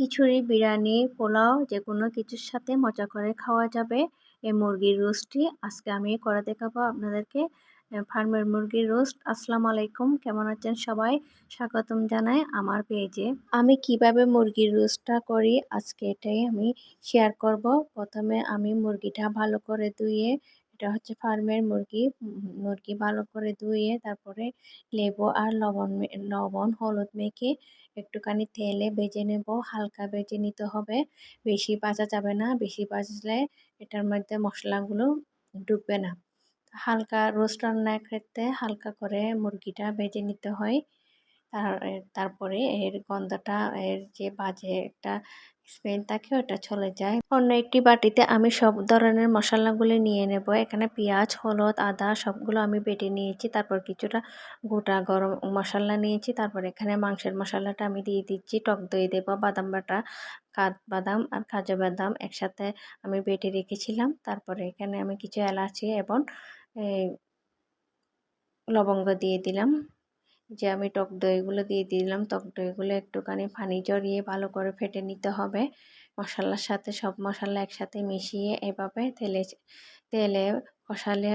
খিচুড়ি, বিরিয়ানি, পোলাও যে কোনো কিছুর সাথে মজা করে খাওয়া যাবে। এই মুরগির রোস্টটি আজকে আমি করে দেখাবো আপনাদেরকে। ফার্মের মুরগির রোস্ট, আসসালামু আলাইকুম, কেমন আছেন সবাই? স্বাগতম জানাই আমার পেজে। আমি কীভাবে মুরগির রোস্টটা করি আজকে এটাই আমি শেয়ার করব। প্রথমে আমি মুরগিটা ভালো করে ধুয়ে এটা হচ্ছে ফার্মের মুরগি মুরগি ভালো করে ধুয়ে তারপরে লেবু আর লবণ লবণ, হলুদ মেখে একটুখানি তেলে ভেজে নেব, হালকা ভেজে নিতে হবে। বেশি ভাজা যাবে না, বেশি ভাজলে এটার মধ্যে মশলাগুলো ঢুকবে না। হালকা রোস্ট রান্নার ক্ষেত্রে হালকা করে মুরগিটা ভেজে নিতে হয়। তার তারপরে এর গন্ধটা, এর যে বাজে একটা স্মেল থাকে ওটা চলে যায়। অন্য একটি বাটিতে আমি সব ধরনের মশলাগুলো নিয়ে নেব। এখানে পেঁয়াজ, হলুদ, আদা সবগুলো আমি বেটে নিয়েছি। তারপর কিছুটা গোটা গরম মশলা নিয়েছি। তারপর এখানে মাংসের মশলাটা আমি দিয়ে দিচ্ছি। টক দই দেব, বাদাম বাটা কাঠ বাদাম আর কাজু বাদাম একসাথে আমি বেটে রেখেছিলাম। তারপরে এখানে আমি কিছু এলাচি এবং লবঙ্গ দিয়ে দিলাম। যে আমি টক দইগুলো দিয়ে দিলাম। টক দইগুলো একটুখানি পানি জড়িয়ে ভালো করে ফেটে নিতে হবে। মশলার সাথে সব মশলা একসাথে মিশিয়ে এভাবে তেলে তেলে কষালে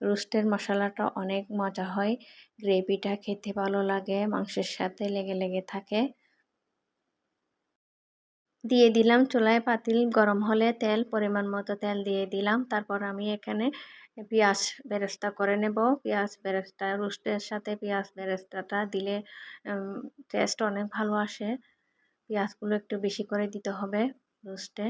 রোস্টের মশলাটা অনেক মজা হয়। গ্রেভিটা খেতে ভালো লাগে, মাংসের সাথে লেগে লেগে থাকে। দিয়ে দিলাম চুলায় পাতিল, গরম হলে তেল, পরিমাণ মতো তেল দিয়ে দিলাম। তারপর আমি এখানে পেঁয়াজ বেরেস্তা করে নেব। পেঁয়াজ বেরেস্তা, রোস্টের সাথে পেঁয়াজ বেরেস্তাটা দিলে টেস্ট অনেক ভালো আসে। পেঁয়াজগুলো একটু বেশি করে দিতে হবে রোস্টে।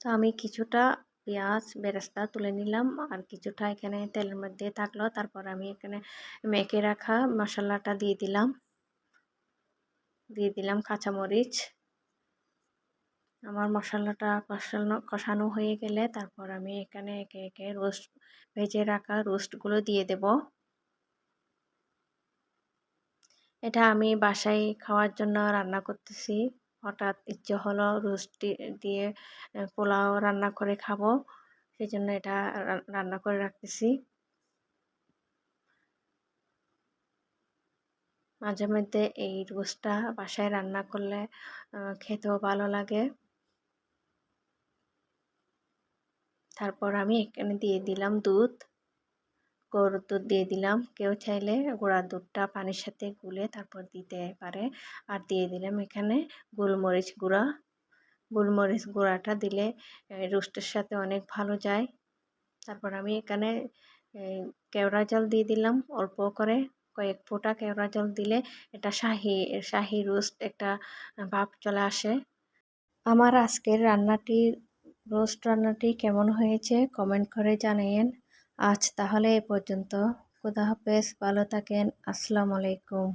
তো আমি কিছুটা পেঁয়াজ বেরেস্তা তুলে নিলাম আর কিছুটা এখানে তেলের মধ্যে থাকল। তারপর আমি এখানে মেখে রাখা মশলাটা দিয়ে দিলাম। দিয়ে দিলাম কাঁচামরিচ। আমার মশলাটা কষানো কষানো হয়ে গেলে তারপর আমি এখানে একে একে রোস্ট, ভেজে রাখা রোস্টগুলো দিয়ে দেব। এটা আমি বাসায় খাওয়ার জন্য রান্না করতেছি। হঠাৎ ইচ্ছে হলো রোস্ট দিয়ে পোলাও রান্না করে খাব। সেই জন্য এটা রান্না করে রাখতেছি। মাঝে মধ্যে এই রোস্টটা বাসায় রান্না করলে খেতেও ভালো লাগে। তারপর আমি এখানে দিয়ে দিলাম দুধ। গরুর দুধ দিয়ে দিলাম। কেউ চাইলে গোড়ার দুধটা পানির সাথে গুলে তারপর দিতে পারে। আর দিয়ে দিলাম এখানে গোলমরিচ গুঁড়া। গোলমরিচ গুঁড়াটা দিলে রোস্টের সাথে অনেক ভালো যায়। তারপর আমি এখানে কেওড়া জল দিয়ে দিলাম অল্প করে। কয়েক ফোঁটা কেওড়া জল দিলে এটা শাহি শাহি রোস্ট একটা, ভাব চলে আসে। আমার আজকের রান্নাটির রোস্ট রান্নাটি কেমন হয়েছে কমেন্ট করে জানিয়েন আজ তাহলে এ পর্যন্ত। খুদা হাফেজ, ভালো থাকেন। আসসালামু আলাইকুম।